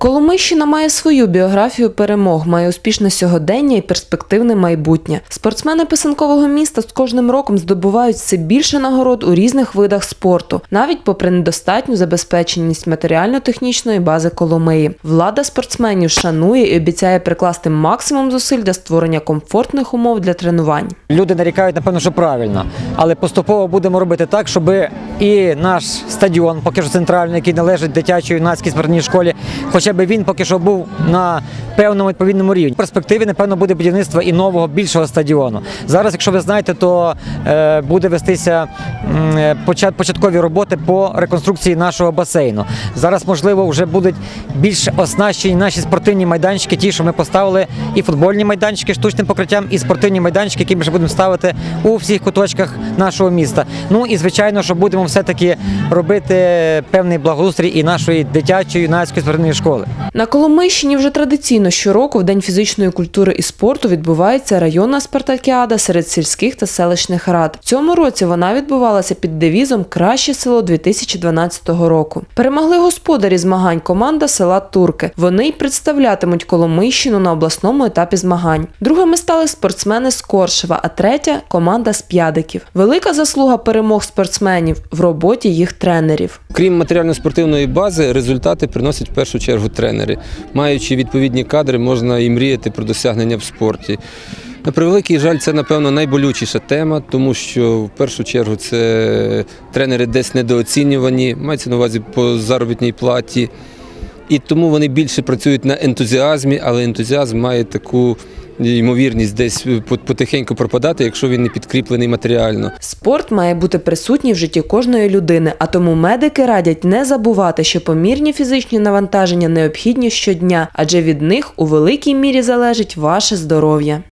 Коломийщина має свою біографію перемог, має успішне сьогодення і перспективне майбутнє. Спортсмени писанкового міста з кожним роком здобувають все більше нагород у різних видах спорту, навіть попри недостатню забезпеченість матеріально-технічної бази Коломиї. Влада спортсменів шанує і обіцяє прикласти максимум зусиль для створення комфортних умов для тренувань. Люди нарікають, напевно, що правильно, але поступово будемо робити так, щоб і наш стадіон, поки що центральний, який належить дитячій юнацькій спортивній школі, хоча б він поки що був на певному відповідному рівні. В перспективі, напевно, буде будівництво і нового більшого стадіону. Зараз, якщо ви знаєте, то е, буде вестися е, почат- початкові роботи по реконструкції нашого басейну. Зараз, можливо, вже будуть більш оснащені наші спортивні майданчики, ті, що ми поставили, і футбольні майданчики штучним покриттям, і спортивні майданчики, які ми вже будемо ставити у всіх куточках нашого міста. Ну і звичайно, що будемо все-таки робити певний благоустрій і нашої дитячої юнацької спортивної школи. На Коломийщині вже традиційно щороку в День фізичної культури і спорту відбувається районна спартакіада серед сільських та селищних рад. В цьому році вона відбувалася під девізом Краще село 2012 року. Перемогли господарі змагань команда села Турки. Вони й представлятимуть Коломийщину на обласному етапі змагань. Другими стали спортсмени з Коршева, а третя команда з П'ядиків. Велика заслуга перемог спортсменів в роботі їх тренерів. Крім матеріально-спортивної бази, результати приносять в першу чергу тренери. Маючи відповідні кадри, можна і мріяти про досягнення в спорті. На превеликий жаль, це, напевно, найболючіша тема, тому що в першу чергу це тренери десь недооцінювані, мається на увазі по заробітній платі. І тому вони більше працюють на ентузіазмі, але ентузіазм має таку ймовірність десь потихеньку пропадати, якщо він не підкріплений матеріально. Спорт має бути присутній в житті кожної людини, а тому медики радять не забувати, що помірні фізичні навантаження необхідні щодня, адже від них у великій мірі залежить ваше здоров'я.